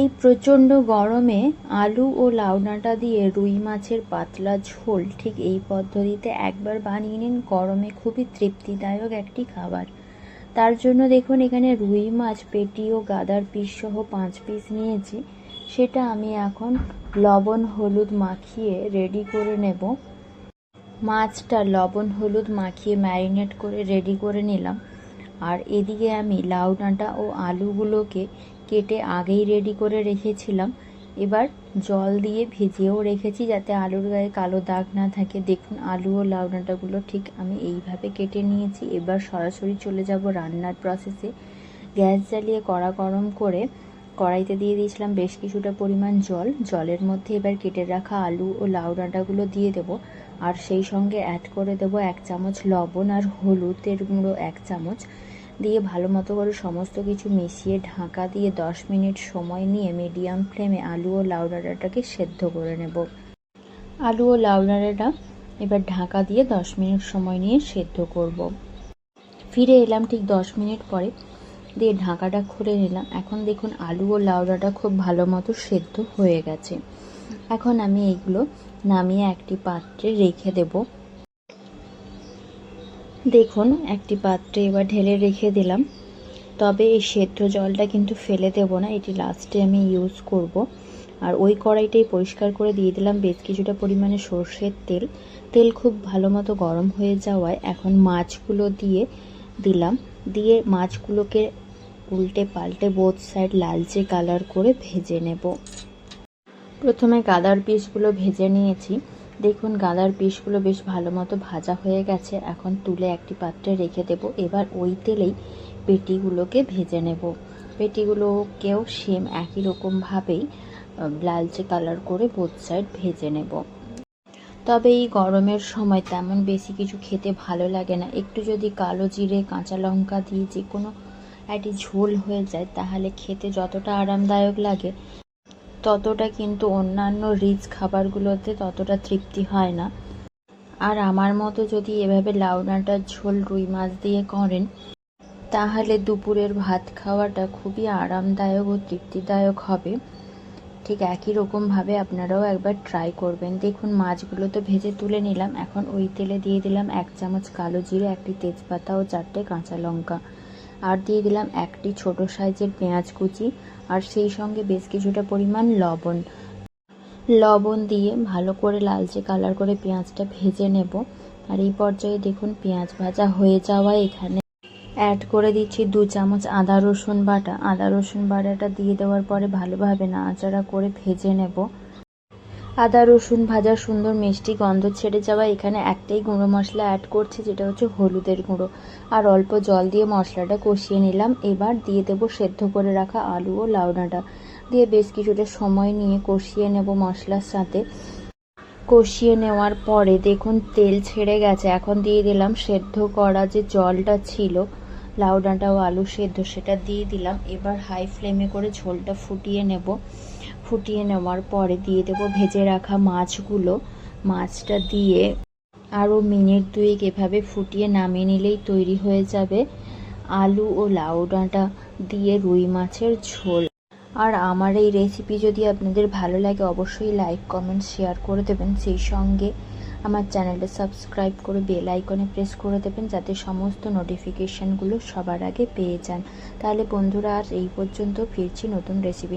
এই প্রচণ্ড গরমে আলু ও লাউ ডাঁটা দিয়ে রুই মাছের পাতলা ঝোল ঠিক এই পদ্ধতিতে একবার বানিয়ে নিন। গরমে খুবই তৃপ্তিদায়ক একটি খাবার। তার জন্য দেখুন, এখানে রুই মাছ, পেটি ও গাদার পিস সহ পাঁচ পিস নিয়েছি। সেটা আমি এখন লবণ, হলুদ মাখিয়ে রেডি করে নেব। মাছটা লবণ, হলুদ মাখিয়ে ম্যারিনেট করে রেডি করে নিলাম। আর এদিকে আমি লাউ ডাঁটা ও আলুগুলোকে কেটে আগেই রেডি করে রেখেছিলাম। এবার জল দিয়ে ভিজিয়েও রেখেছি যাতে আলুর গায়ে কালো দাগ না থাকে। দেখুন আলু ও লাউ ডাঁটাগুলো ঠিক আমি এইভাবে কেটে নিয়েছি। এবার সরাসরি চলে যাব রান্নার প্রসেসে গ্যাস জ্বালিয়ে কড়া গরম করে কড়াইতে দিয়ে দিয়েছিলাম বেশ কিছুটা পরিমাণ জল। জলের মধ্যে এবার কেটে রাখা আলু ও লাউ ডাঁটাগুলো দিয়ে দেব। আর সেই সঙ্গে অ্যাড করে দেব এক চামচ লবণ আর হলুদের গুঁড়ো এক চামচ। দিয়ে ভালো মতো করে সমস্ত কিছু মিশিয়ে ঢাকা দিয়ে দশ মিনিট সময় নিয়ে মিডিয়াম ফ্লেমে আলু ও লাউ ডাঁটাটাকে সেদ্ধ করে নেব। আলু ও লাউ ডাঁটাটা এবার ঢাকা দিয়ে দশ মিনিট সময় নিয়ে সেদ্ধ করব। ফিরে এলাম ঠিক দশ মিনিট পরে। দিয়ে ঢাকাটা খুলে নিলাম। এখন দেখুন আলু ও লাউ ডাঁটা খুব ভালো মতো সেদ্ধ হয়ে গেছে। এখন আমি এইগুলো নামিয়ে একটি পাত্রে রেখে দেব। দেখুন, একটি পাত্রে এবার ঢেলে রেখে দিলাম। তবে এই সেদ্ধ জলটা কিন্তু ফেলে দেব না, এটি লাস্টে আমি ইউজ করব। আর ওই কড়াইটাই পরিষ্কার করে দিয়ে দিলাম বেশ কিছুটা পরিমাণে সর্ষের তেল। তেল খুব ভালো মতো গরম হয়ে যাওয়ায় এখন মাছগুলো দিয়ে দিলাম। দিয়ে মাছগুলোকে উল্টে পাল্টে বোথ সাইড লালচে কালার করে ভেজে নেব। প্রথমে গাদার পিসগুলো ভেজে নিয়েছি। দেখুন গাদার পিসগুলো বেশ ভালো মতো ভাজা হয়ে গেছে। এখন তুলে একটি পাত্রে রেখে দেব। এবার ওই তেলেই পেটিগুলোকে ভেজে নেব। পেটিগুলোকেও সেম একই রকমভাবেই লালচে কালার করে বোথ সাইড ভেজে নেব। তবে এই গরমের সময় তেমন বেশি কিছু খেতে ভালো লাগে না। একটু যদি কালো জিরে, কাঁচা লঙ্কা দিয়ে যে কোনো একটি ঝোল হয়ে যায়, তাহলে খেতে যতটা আরামদায়ক লাগে ততটা কিন্তু অন্যান্য রিচ খাবারগুলোতে ততটা তৃপ্তি হয় না। আর আমার মতো যদি এভাবে লাউ ডাঁটার ঝোল রুই মাছ দিয়ে করেন, তাহলে দুপুরের ভাত খাওয়াটা খুবই আরামদায়ক ও তৃপ্তিদায়ক হবে। ঠিক একই রকমভাবে আপনারাও একবার ট্রাই করবেন। দেখুন, মাছগুলো তো ভেজে তুলে নিলাম। এখন ওই তেলে দিয়ে দিলাম এক চামচ কালো জিরে, একটি তেজপাতা ও চারটে কাঁচা লঙ্কা। আর দিয়ে দিলাম একটি ছোট সাইজের পেঁয়াজ কুচি, আর সেই সঙ্গে বেশ কিছুটা পরিমাণ লবণ। লবণ দিয়ে ভালো করে লালচে কালার করে পেঁয়াজটা ভেজে নেব। আর এই পর্যায়ে দেখুন পেঁয়াজ ভাজা হয়ে যাওয়ায় এখানে। অ্যাড করে দিচ্ছি দু চামচ আদা রসুন বাটা। আদা রসুন বাটাটা দিয়ে দেওয়ার পরে ভালোভাবে নাড়াচাড়া করে ভেজে নেব। আদা, রসুন ভাজা সুন্দর মিষ্টি গন্ধ ছেড়ে যাওয়া। এখানে একটাই গুঁড়ো মশলা অ্যাড করছি, যেটা হচ্ছে হলুদের গুঁড়ো। আর অল্প জল দিয়ে মশলাটা কষিয়ে নিলাম। এবার দিয়ে দেবো সেদ্ধ করে রাখা আলু ও লাউ ডাঁটা দিয়ে বেশ কিছুটা সময় নিয়ে কষিয়ে নেব মশলার সাথে। কষিয়ে নেওয়ার পরে দেখুন তেল ছেড়ে গেছে। এখন দিয়ে দিলাম সেদ্ধ করা যে জলটা ছিল লাউ ডাঁটা ও আলু সেদ্ধ, সেটা দিয়ে দিলাম। এবার হাই ফ্লেমে করে ঝোলটা ফুটিয়ে নেব। ফুটিয়ে নেওয়ার পরে দিয়ে দেব ভেজে রাখা মাছগুলো। মাছটা দিয়ে আরও মিনিট দুয়েক এভাবে ফুটিয়ে নামিয়ে নিলেই তৈরি হয়ে যাবে আলু ও লাউ ডাঁটা দিয়ে রুই মাছের ঝোল। আর আমার এই রেসিপি যদি আপনাদের ভালো লাগে, অবশ্যই লাইক কমেন্ট শেয়ার করে দেবেন। সেই সঙ্গে আমার চ্যানেলটা সাবস্ক্রাইব করে বেল আইকনে প্রেস করে দেবেন, যাতে সমস্ত নোটিফিকেশানগুলো সবার আগে পেয়ে যান। তাহলে বন্ধুরা আর এই পর্যন্ত ফিরছি নতুন রেসিপি